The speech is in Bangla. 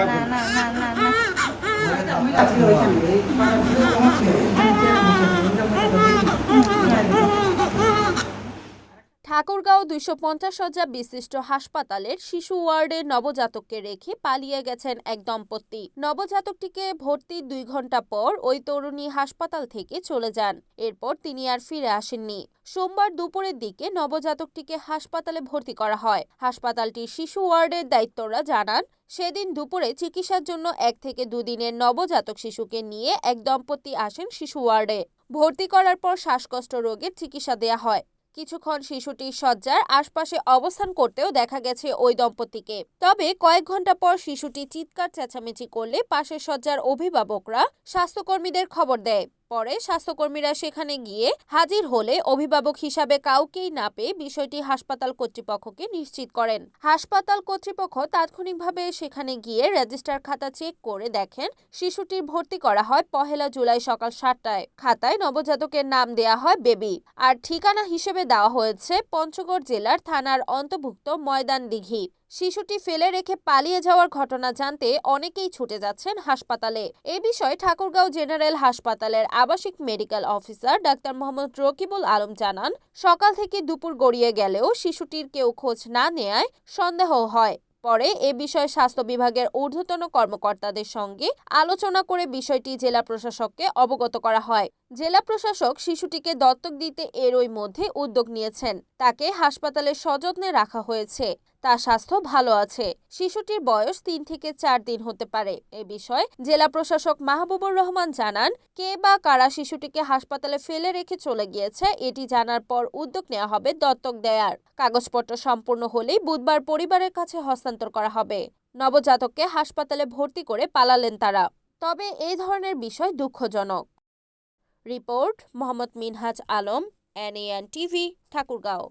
না না না না না ঠাকুরগাঁও দুইশো পঞ্চাশ শয্যা বিশিষ্ট হাসপাতালের শিশু ওয়ার্ডে নবজাতককে রেখে পালিয়ে গেছেন এক দম্পতি। নবজাতকটিকে ভর্তির দুই ঘণ্টা পর ওই তরুণী হাসপাতাল থেকে চলে যান। এরপর তিনি আর ফিরে আসেননি। সোমবার দুপুরের দিকে নবজাতকটিকে হাসপাতালে ভর্তি করা হয়। হাসপাতালটির শিশু ওয়ার্ডের দায়িত্বরা জানান, সেদিন দুপুরে চিকিৎসার জন্য এক থেকে দুদিনের নবজাতক শিশুকে নিয়ে এক দম্পতি আসেন শিশু ওয়ার্ডে। ভর্তি করার পর শ্বাসকষ্ট রোগের চিকিৎসা দেয়া হয়। কিছুক্ষণ শিশুটি শয্যার আশপাশে অবস্থান করতেও দেখা গেছে ওই দম্পতিকে। তবে কয়েক ঘণ্টা পর শিশুটি চিৎকার চেঁচামেচি করলে পাশের শয্যার অভিভাবকরা স্বাস্থ্যকর্মীদের খবর দেয়। পরে স্বাস্থ্যকর্মীরা সেখানে গিয়ে হাজির হলে অভিভাবক হিসাবে কাউকেই না পেয়ে বিষয়টি হাসপাতাল কর্তৃপক্ষকে নিশ্চিত করেন। হাসপাতাল কর্তৃপক্ষ তাৎক্ষণিকভাবে সেখানে গিয়ে রেজিস্টার খাতা চেক করে দেখেন শিশুটির ভর্তি করা হয় পহেলা জুলাই সকাল সাতটায়। খাতায় নবজাতকের নাম দেয়া হয় বেবি। আর ঠিকানা হিসেবে দেওয়া হয়েছে পঞ্চগড় জেলার থানার অন্তর্ভুক্ত ময়দান দিঘি শিশুটি ফেলে রেখে পালিয়ে যাওয়ার ঘটনা জানতে অনেকেই ছুটে যাচ্ছেন হাসপাতালে। এ বিষয়ে ঠাকুরগাঁও জেনারেল হাসপাতালের আবাসিক medical officer doctor Mohammad Rakibul Alam জানান, সকাল থেকে দুপুর গড়িয়ে গেলেও শিশুটির কেউ খোঁজ না নেয়ায় সন্দেহ হয়। পরে এ বিষয়ে স্বাস্থ্য বিভাগের ঊর্ধ্বতন কর্মকর্তাদের সঙ্গে আলোচনা করে বিষয়টি জেলা প্রশাসককে অবগত করা হয়। জেলা প্রশাসক শিশুটিকে দত্তক দিতে এরই মধ্যে উদ্যোগ নিয়েছেন। তাকে হাসপাতালে সযত্নে রাখা হয়েছে। তার স্বাস্থ্য ভালো আছে। শিশুটির বয়স তিন থেকে চার দিন হতে পারে। এ বিষয়ে জেলা প্রশাসক মাহবুবুর রহমান জানান, কে বা কারা শিশুটিকে হাসপাতালে ফেলে রেখে চলে গিয়েছে, এটি জানার পর উদ্যোগ নেওয়া হবে দত্তক দেয়ার। কাগজপত্র সম্পূর্ণ হলেই বুধবার পরিবারের কাছে হস্তান্তর করা হবে। নবজাতককে হাসপাতালে ভর্তি করে পালালেন তারা। তবে এই ধরনের বিষয় দুঃখজনক। Report Mohammad Minhaj Alam NAN TV Thakurgaon.